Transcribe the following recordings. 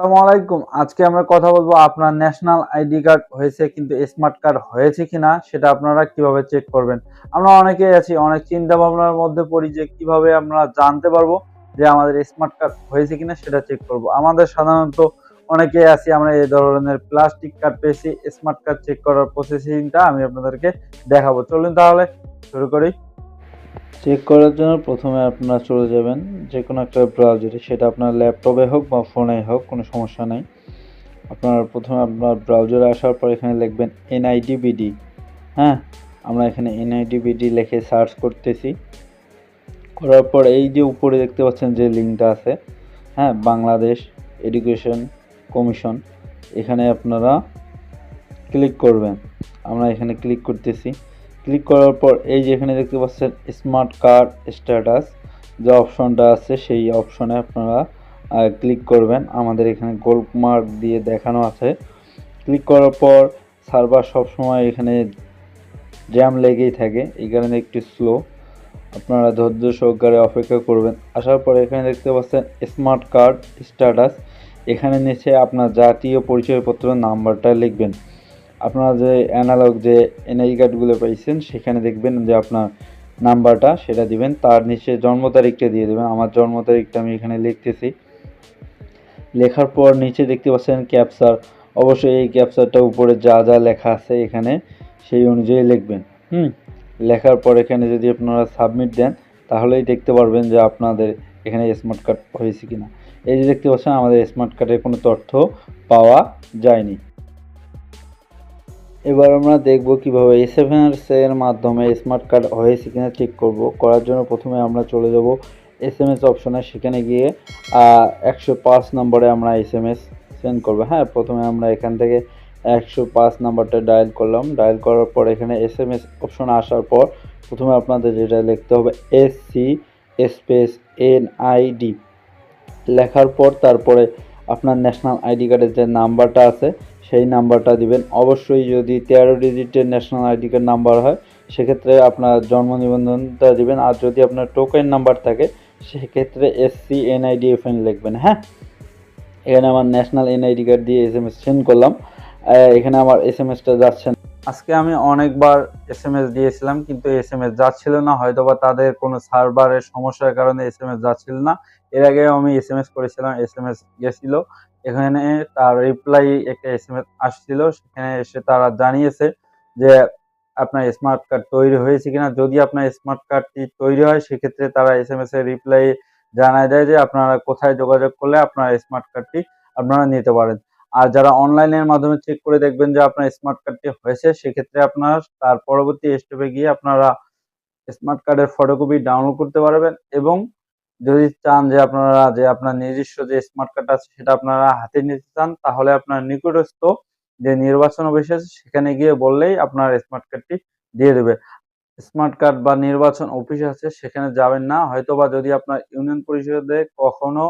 আসসালামু আলাইকুম। আজকে আমরা কথা বলব আপনার ন্যাশনাল আইডি কার্ড হয়েছে কিন্তু স্মার্ট কার্ড হয়েছে কিনা সেটা আপনারা কীভাবে চেক করবেন? আমরা অনেকেই আছি, অনেক চিন্তা ভাবনার মধ্যে পড়ি যে কীভাবে আমরা জানতে পারব যে আমাদের স্মার্ট কার্ড হয়েছে কিনা সেটা চেক করব। আমাদের সাধারণত অনেকেই আছি, আমরা এই ধরনের প্লাস্টিক কার্ড পেয়েছি, স্মার্ট কার্ড চেক করার প্রসেসিংটা আমি আপনাদেরকে দেখাবো। চলুন তাহলে শুরু করি। চেক করার জন্য প্রথমে আপনারা চলে যাবেন যে কোনো একটা ব্রাউজারে সেটা আপনার ল্যাপটপে হোক বা ফোনে হোক, কোনো সমস্যা নেই। আপনার প্রথমে আপনার ব্রাউজারে আসার পর এখানে লিখবেন এনআইডিবিডি হ্যাঁ আমরা এখানে এনআইডিবিডি লিখে সার্চ করতেছি। করার পর এই যে উপরে দেখতে পাচ্ছেন যে লিঙ্কটা আছে হ্যাঁ বাংলাদেশ এডুকেশন কমিশন, এখানে আপনারা ক্লিক করবেন। আমরা এখানে ক্লিক করতেছি। করার পর এই যে এখানে দেখতে পাচ্ছেন স্মার্ট কার্ড স্ট্যাটাস, যে অপশনটা আছে সেই অপশনে আপনারা ক্লিক করবেন। আমাদের এখানে গোল মার্ক দিয়ে দেখানো আছে। ক্লিক করার পর সার্ভার সবসময় এখানে জ্যাম লেগেই থাকে। এই কারণে একটু স্লো আপনারা ধৈর্য সহকারে অপেক্ষা করবেন। আসার পর এখানে দেখতে পাচ্ছেন স্মার্ট কার্ড স্ট্যাটাস এখানে নিচে আপনার জাতীয় পরিচয়পত্র নাম্বারটা লিখবেন। আপনারা যে অ্যানালগ যে এনআই কার্ডগুলো পাইছেন, সেখানে দেখবেন যে আপনার নাম্বারটা সেটা দিবেন। তার নিচে জন্ম তারিখটা দিয়ে দেবেন। আমার জন্ম তারিখটা আমি এখানে লিখতেছি। লেখার পর নিচে দেখতে পাচ্ছেন ক্যাপচার অবশ্যই এই ক্যাপচারটা উপরে যা যা লেখা আছে এখানে, সেই অনুযায়ী লিখবেন। হুম? লেখার পর এখানে যদি আপনারা সাবমিট দেন, তাহলেই দেখতে পারবেন যে আপনাদের এখানে স্মার্ট কার্ড হয়েছে কিনা। এই যে দেখতে পাচ্ছেন, আমাদের স্মার্ট কার্ডের কোনো তথ্য পাওয়া যায়নি। এবার আমরা দেখব কীভাবে এসএমএস এর মাধ্যমে স্মার্ট কার্ড হয়েছে কিনা চেক করব। করার জন্য প্রথমে আমরা চলে যাব এস এম এস অপশনে সেখানে গিয়ে একশো পাঁচ নম্বরে আমরা এস এম এস সেন্ড করব। হ্যাঁ প্রথমে আমরা এখান থেকে একশো পাঁচ নাম্বারটা ডায়াল করলাম। ডায়াল করার পর এখানে এস এম এস অপশন আসার পর প্রথমে আপনাদের যেটা লিখতে হবে S C space N ID লেখার পর তারপরে আপনার ন্যাশনাল আইডি কার্ডের যে নাম্বারটা আছে, সেই নাম্বারটা দিবেন। অবশ্যই যদি তেরো ডিজিটের ন্যাশনাল আইডি কার্ড নাম্বার হয়, সেক্ষেত্রে আপনার জন্ম নিবন্ধনটা দিবেন। আর যদি আপনার টোকেন নাম্বার থাকে, সেক্ষেত্রে এসসি এফএন লিখবেন হ্যাঁ? এখানে আমার ন্যাশনাল এনআইডি কার্ড দিয়ে এস এম এস সেন্ড করলাম। এখানে আমার এস এম এসটা যাচ্ছে আজকে আমি অনেকবার এস এম এস দিয়েছিলাম, কিন্তু এস এম এস যাচ্ছিল না, হয়তোবা তাদের কোনো সার্ভারের সমস্যার কারণে এস এম এস যাচ্ছিল না। এর আগে আমি এস এম এস করেছিলাম এস এম এস গেছিল। এখানে তার রিপ্লাই একটা এস এম এস আসছিল, সেখানে এসে তারা জানিয়েছে যে আপনার স্মার্ট কার্ড তৈরি হয়েছে কিনা। যদি আপনার স্মার্ট কার্ডটি তৈরি হয়, সেক্ষেত্রে তারা এস এম এস এর রিপ্লাই জানায় দেয় যে আপনারা কোথায় যোগাযোগ করলে আপনার স্মার্ট কার্ডটি আপনারা নিতে পারেন। আর যারা অনলাইনের মাধ্যমে চেক করে দেখবেন যে আপনার স্মার্ট কার্ডটি হয়েছে, সেক্ষেত্রে আপনার তার পরবর্তী স্টেপে গিয়ে আপনারা স্মার্ট কার্ডের ফটোকপি ডাউনলোড করতে পারবেন এবং যদি চান যে আপনারা যে আপনার নিজস্ব যে স্মার্ট কার্ড আছে সেটা আপনারা হাতে নিতে চান, তাহলে আপনার নিকটস্থ যে নির্বাচন অফিস আছে সেখানে গিয়ে বললেই আপনার স্মার্ট কার্ডটি দিয়ে দেবে। স্মার্ট কার্ড বা নির্বাচন অফিস আছে সেখানে যাবেন না, হয়তোবা যদি আপনার ইউনিয়ন পরিষদে কখনো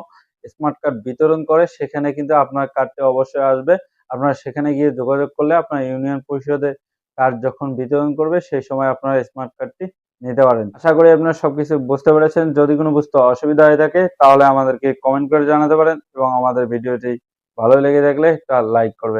স্মার্ট কার্ড বিতরণ করে, সেখানে কিন্তু আপনার কার্ডটি অবশ্যই আসবে। আপনারা সেখানে গিয়ে যোগাযোগ করলে আপনার ইউনিয়ন পরিষদের কার্ড যখন বিতরণ করবে, সেই সময় আপনার স্মার্ট কার্ডটি নিতে পারেন। আশা করি আপনারা সবকিছু বুঝতে পেরেছেন। যদি কোনো বুঝতে অসুবিধা হয়ে থাকে, তাহলে আমাদেরকে কমেন্ট করে জানাতে পারেন এবং আমাদের ভিডিওটি ভালো লেগে থাকলে তা লাইক করবেন।